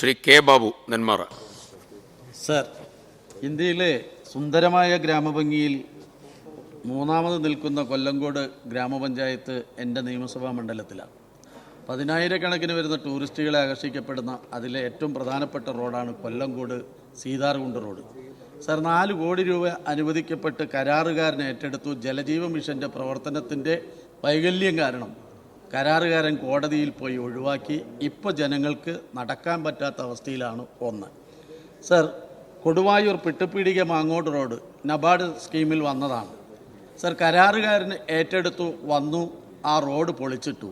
Shri K Babu Nenmara. Sir ഇന്ത്യയിലെ സുന്ദരമായ ഗ്രാമഭംഗിയിൽ മൂന്നാമത് നിൽക്കുന്ന കൊല്ലങ്കോട് ഗ്രാമപഞ്ചായത്ത് എന്റെ നിയമസഭാ മണ്ഡലത്തിലാണ്. പതിനായിരക്കണക്കിന് വരുന്ന ടൂറിസ്റ്റുകളെ ആകർഷിക്കപ്പെടുന്ന അതിലെ ഏറ്റവും പ്രധാനപ്പെട്ട റോഡാണ് കൊല്ലങ്കോട് സീതാർകുണ്ട് റോഡ്. സർ നാല് കോടി രൂപ അനുവദിക്കപ്പെട്ട് കരാറുകാരനെ ഏറ്റെടുത്തു ജലജീവ മിഷന്റെ പ്രവർത്തനത്തിന്റെ വൈകല്യം കാരണം കരാറുകാരൻ കോടതിയിൽ പോയി ഒഴിവാക്കി ഇപ്പോൾ ജനങ്ങൾക്ക് നടക്കാൻ പറ്റാത്ത അവസ്ഥയിലാണ് ഒന്ന്. Sir Koduvayur Pittupeedika Mangode road NABARD സ്കീമിൽ വന്നതാണ്. സർ കരാറുകാരൻ ഏറ്റെടുത്തു വന്നു ആ റോഡ് പൊളിച്ചിട്ടു.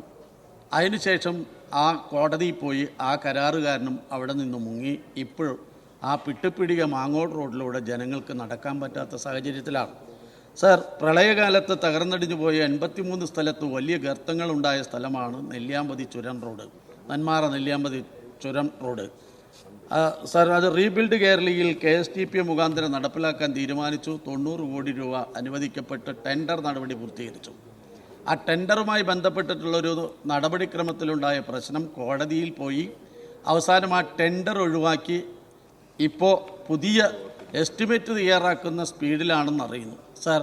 അതിനുശേഷം ആ കോടതിയിൽ പോയി ആ കരാറുകാരനും അവിടെ നിന്ന് മുങ്ങി. ഇപ്പോൾ ആ പിട്ടുപീടിക മാങ്ങോട് റോഡിലൂടെ ജനങ്ങൾക്ക് നടക്കാൻ പറ്റാത്ത സാഹചര്യത്തിലാണ്. സർ പ്രളയകാലത്ത് തകർന്നടിഞ്ഞു പോയ എൺപത്തിമൂന്ന് സ്ഥലത്ത് വലിയ ഗർത്തങ്ങളുണ്ടായ സ്ഥലമാണ് നെല്ലിയാമ്പതി ചുരം റോഡ് നന്മാറ നെല്ലിയാമ്പതി ചുരം റോഡ്. സാർ അത് റീബിൽഡ് കേരളയിൽ കെ എസ് ടി പി മുഖാന്തരം നടപ്പിലാക്കാൻ തീരുമാനിച്ചു. തൊണ്ണൂറ് കോടി രൂപ അനുവദിക്കപ്പെട്ട് ടെൻഡർ നടപടി പൂർത്തീകരിച്ചു. ആ ടെൻഡറുമായി ബന്ധപ്പെട്ടിട്ടുള്ളൊരു നടപടിക്രമത്തിലുണ്ടായ പ്രശ്നം കോടതിയിൽ പോയി. അവസാനം ആ ടെൻഡർ ഒഴിവാക്കി. ഇപ്പോൾ പുതിയ എസ്റ്റിമേറ്റ് തയ്യാറാക്കുന്ന സ്പീഡിലാണെന്ന് അറിയുന്നു സാർ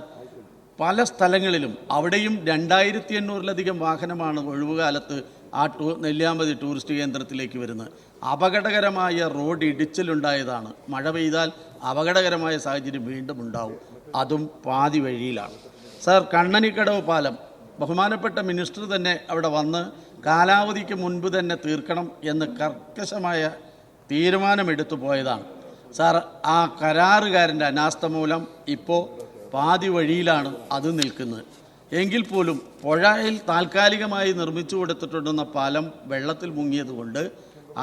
പല സ്ഥലങ്ങളിലും അവിടെയും രണ്ടായിരത്തി എണ്ണൂറിലധികം വാഹനമാണ് ഒഴിവുകാലത്ത് ആ ടൂ നെല്ലിയാമ്പതി ടൂറിസ്റ്റ് കേന്ദ്രത്തിലേക്ക് വരുന്നത്. അപകടകരമായ റോഡ് ഇടിച്ചിലുണ്ടായതാണ്. മഴ പെയ്താൽ അപകടകരമായ സാഹചര്യം വീണ്ടും ഉണ്ടാവും. അതും പാതി വഴിയിലാണ്. സാർ കണ്ണനിക്കടവ് പാലം. ബഹുമാനപ്പെട്ട മിനിസ്റ്റർ തന്നെ അവിടെ വന്ന് കാലാവധിക്ക് മുൻപ് തന്നെ തീർക്കണം എന്ന് കർക്കശമായ തീരുമാനമെടുത്തു പോയതാണ്. സാർ ആ കരാറുകാരന്റെ അനാസ്ഥ മൂലം ഇപ്പോൾ പാതി വഴിയിലാണ് അത് നിൽക്കുന്നത്. എങ്കിൽ പോലും പുഴയിൽ താൽക്കാലികമായി നിർമ്മിച്ചു കൊടുത്തിട്ടുണ്ടെന്ന പാലം വെള്ളത്തിൽ മുങ്ങിയതുകൊണ്ട്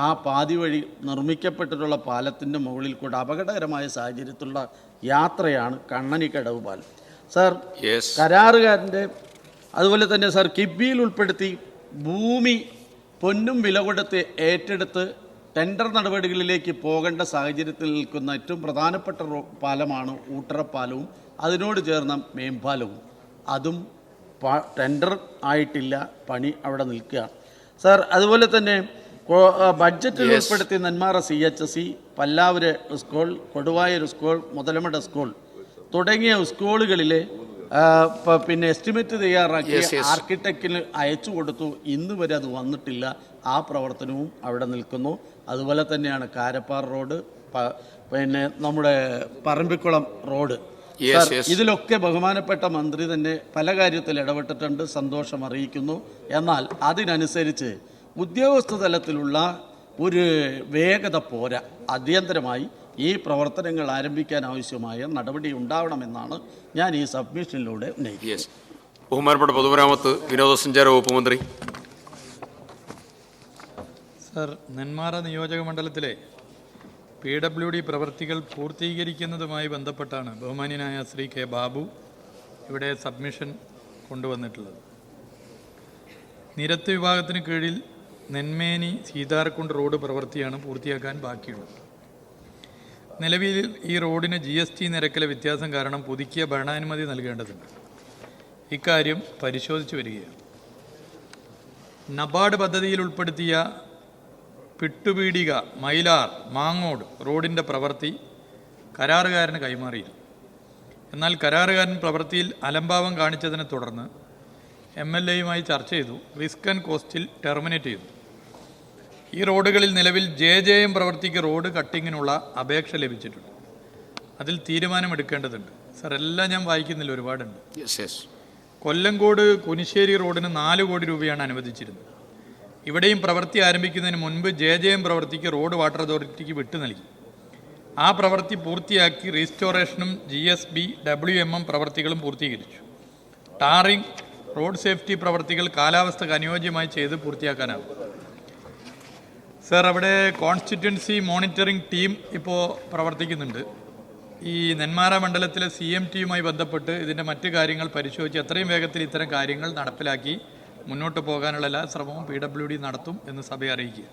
ആ പാതി വഴി നിർമ്മിക്കപ്പെട്ടിട്ടുള്ള പാലത്തിന്റെ മുകളിൽ കൂടെ അപകടകരമായ സാഹചര്യത്തിലുള്ള യാത്രയാണ് കണ്ണനിക്കടവ് പാലം. സാർ കരാറുകാരന്റെ അതുപോലെ തന്നെ സാർ കിബിയിൽ ഉൾപ്പെടുത്തി ഭൂമി പൊന്നും വില കൊടുത്ത് ഏറ്റെടുത്ത് ടെൻഡർ നടപടികളിലേക്ക് പോകേണ്ട സാഹചര്യത്തിൽ നിൽക്കുന്ന ഏറ്റവും പ്രധാനപ്പെട്ട പാലമാണ് ഊട്ടറപ്പാലവും. അതിനോട് ചേർന്ന മേമ്പാലവും. അതും ടെൻഡർ ആയിട്ടില്ല. പണി അവിടെ നിൽക്കുക. സാർ അതുപോലെ തന്നെ ബഡ്ജറ്റിൽ ഉൾപ്പെടുത്തി Nenmara C H S C Pallavur school Koduvayur school Muthalamada school തുടങ്ങിയ സ്കൂളുകളിലെ പിന്നെ എസ്റ്റിമേറ്റ് തയ്യാറാക്കി ആർക്കിടെക്റ്റിന് അയച്ചു കൊടുത്തു. ഇന്ന് വരെ അത് വന്നിട്ടില്ല. ആ പ്രവർത്തനവും അവിടെ നിൽക്കുന്നു. അതുപോലെ തന്നെയാണ് കാരപ്പാർ റോഡ് പിന്നെ നമ്മുടെ പറമ്പിക്കുളം റോഡ്. ഇതിലൊക്കെ ബഹുമാനപ്പെട്ട മന്ത്രി തന്നെ പല കാര്യത്തിൽ ഇടപെട്ടിട്ടുണ്ട് സന്തോഷം അറിയിക്കുന്നു. എന്നാൽ അതിനനുസരിച്ച് ഉദ്യോഗസ്ഥ തലത്തിലുള്ള ഒരു വേഗത പോരാ. അടിയന്തരമായി ഈ പ്രവർത്തനങ്ങൾ ആരംഭിക്കാൻ ആവശ്യമായ നടപടി ഉണ്ടാവണമെന്നാണ് ഞാൻ ഈ സബ്മിഷനിലൂടെ ഉന്നയിക്കുന്നത്. ബഹുമാനപ്പെട്ട പൊതുമരാമത്ത് വിനോദസഞ്ചാര വകുപ്പ് മന്ത്രി. സർ നെന്മാറ നിയോജക മണ്ഡലത്തിലെ പി ഡബ്ല്യു ഡി പ്രവൃത്തികൾ പൂർത്തീകരിക്കുന്നതുമായി ബന്ധപ്പെട്ടാണ് ബഹുമാന്യനായ ശ്രീ കെ ബാബു ഇവിടെ സബ്മിഷൻ കൊണ്ടുവന്നിട്ടുള്ളത്. നിരത്ത് വിഭാഗത്തിന് കീഴിൽ നെന്മേനി സീതാർകുണ്ട് റോഡ് പ്രവൃത്തിയാണ് പൂർത്തിയാക്കാൻ ബാക്കിയുള്ളത്. നിലവിൽ ഈ റോഡിന് ജി എസ് ടി നിരക്കിലെ വ്യത്യാസം കാരണം പുതുക്കിയ ഭരണാനുമതി നൽകേണ്ടതുണ്ട്. ഇക്കാര്യം പരിശോധിച്ചു വരികയാണ്. നബാർഡ് പദ്ധതിയിൽ ഉൾപ്പെടുത്തിയ പിട്ടുപീടിക മൈലാർ മാങ്ങോട് റോഡിന്റെ പ്രവൃത്തി കരാറുകാരന് കൈമാറിയിരുന്നു എന്നാൽ കരാറുകാരൻ പ്രവൃത്തിയിൽ അലംഭാവം കാണിച്ചതിനെ തുടർന്ന് എം എൽ എയുമായി ചർച്ച ചെയ്തു റിസ്ക് ആൻഡ് കോസ്റ്റിൽ ടെർമിനേറ്റ് ചെയ്തു. ഈ റോഡുകളിൽ നിലവിൽ ജെ ജെ എം പ്രവൃത്തിക്ക് റോഡ് കട്ടിങ്ങിനുള്ള അപേക്ഷ ലഭിച്ചിട്ടുണ്ട്. അതിൽ തീരുമാനമെടുക്കേണ്ടതുണ്ട്. സർ എല്ലാം ഞാൻ വായിക്കുന്നില്ല ഒരുപാടുണ്ട്. കൊല്ലങ്കോട് കുനിശ്ശേരി റോഡിന് നാല് കോടി രൂപയാണ് അനുവദിച്ചിരുന്നത്. ഇവിടെയും പ്രവൃത്തി ആരംഭിക്കുന്നതിന് മുൻപ് ജെ ജെ എം പ്രവൃത്തിക്ക് റോഡ് വാട്ടർ അതോറിറ്റിക്ക് വിട്ടു നൽകി. ആ പ്രവൃത്തി പൂർത്തിയാക്കി റീസ്റ്റോറേഷനും G S B W M M പ്രവൃത്തികളും പൂർത്തീകരിച്ചു. ടാറിംഗ് റോഡ് സേഫ്റ്റി പ്രവൃത്തികൾ കാലാവസ്ഥക്ക് അനുയോജ്യമായി ചെയ്ത് പൂർത്തിയാക്കാനാകും. സർ അവിടെ കോൺസ്റ്റിറ്റ്യുവൻസി മോണിറ്ററിംഗ് ടീം ഇപ്പോൾ പ്രവർത്തിക്കുന്നുണ്ട്. ഈ നെന്മാറ മണ്ഡലത്തിലെ സി എം ടിയുമായി ബന്ധപ്പെട്ട് ഇതിന്റെ മറ്റു കാര്യങ്ങൾ പരിശോധിച്ച് എത്രയും വേഗത്തിൽ ഇത്തരം കാര്യങ്ങൾ നടപ്പിലാക്കി മുന്നോട്ട് പോകാനുള്ള എല്ലാ ശ്രമവും പി ഡബ്ല്യു ഡി നടത്തും എന്ന് സഭയെ അറിയിക്കുക.